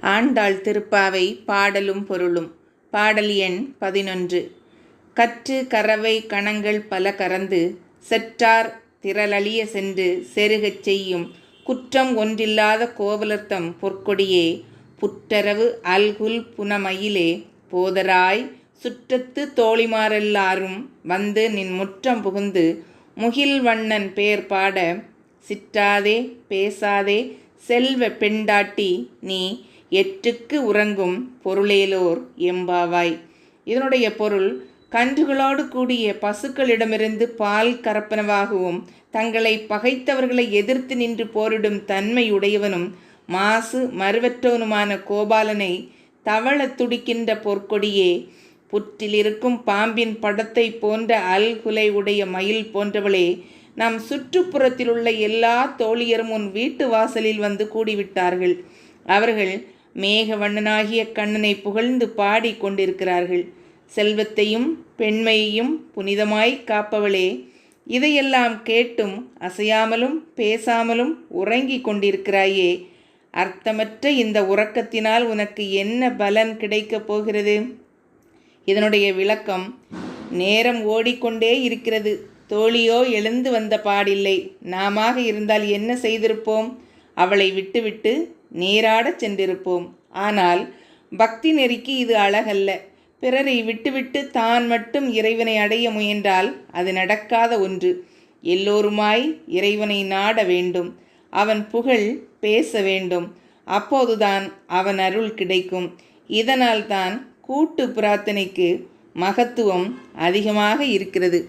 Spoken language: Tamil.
ஆண்டாள் திருப்பாவை பாடலும் பொருளும். பாடல் எண் பதினொன்று. கற்று கறவை கணங்கள் பல கறந்து செற்றார் திரளழிய சென்று செருகச் செய்யும். குற்றம் ஒன்றில்லாத கோவலர்த்தம் பொற்கொடியே புற்றரவு அல்குல் புனமயிலே போதராய் சுற்றத்து தோழிமாரெல்லாரும் வந்து நின் முற்றம் புகுந்து முகில் வண்ணன் பேர் பாட சிற்றாதே பேசாதே செல்வ பெண்டாட்டி நீ எட்டுக்கு உறங்கும் பொருளேலோர் எம்பாவாய். இதனுடைய பொருள் கன்றுகளோடு கூடிய பசுக்களிடமிருந்து பால் கறப்பனவாகவும் தங்களை பகைத்தவர்களை எதிர்த்து நின்று போரிடும் தன்மையுடையவனும் மாசு மறுவற்றவனுமான கோபாலனை தவள துடிக்கின்ற பொற்கொடியே புற்றிலிருக்கும் பாம்பின் படத்தை போன்ற அல்குலை உடைய மயில் போன்றவளே நம் சுற்றுப்புறத்தில் உள்ள எல்லா தோழியரும் உன் வீட்டு வாசலில் வந்து கூடிவிட்டார்கள். அவர்கள் மேகவண்ணனாகிய கண்ணனை புகழ்ந்து பாடி கொண்டிருக்கிறார்கள். செல்வத்தையும் பெண்மையையும் புனிதமாய் காப்பவளே இதையெல்லாம் கேட்டும் அசையாமலும் பேசாமலும் உறங்கிக் கொண்டிருக்கிறாயே அர்த்தமற்ற இந்த உறக்கத்தினால் உனக்கு என்ன பலன் கிடைக்கப் போகிறது? இதனுடைய விளக்கம் நேரம் ஓடிக்கொண்டே இருக்கிறது. தோழியோ எழுந்து வந்த பாடில்லை. நாமாக இருந்தால் என்ன செய்திருப்போம்? அவளை விட்டுவிட்டு நீராடச் சென்றிருப்போம். ஆனால் பக்தி நெறிக்கு இது அழகல்ல. பிறரை விட்டுவிட்டு தான் மட்டும் இறைவனை அடைய முயன்றால் அது நடக்காத ஒன்று. எல்லோருமாய் இறைவனை நாட வேண்டும். அவன் புகழ் பேச வேண்டும். அப்போதுதான் அவன் அருள் கிடைக்கும். இதனால்தான் கூட்டு பிரார்த்தனைக்கு மகத்துவம் அதிகமாக இருக்கிறது.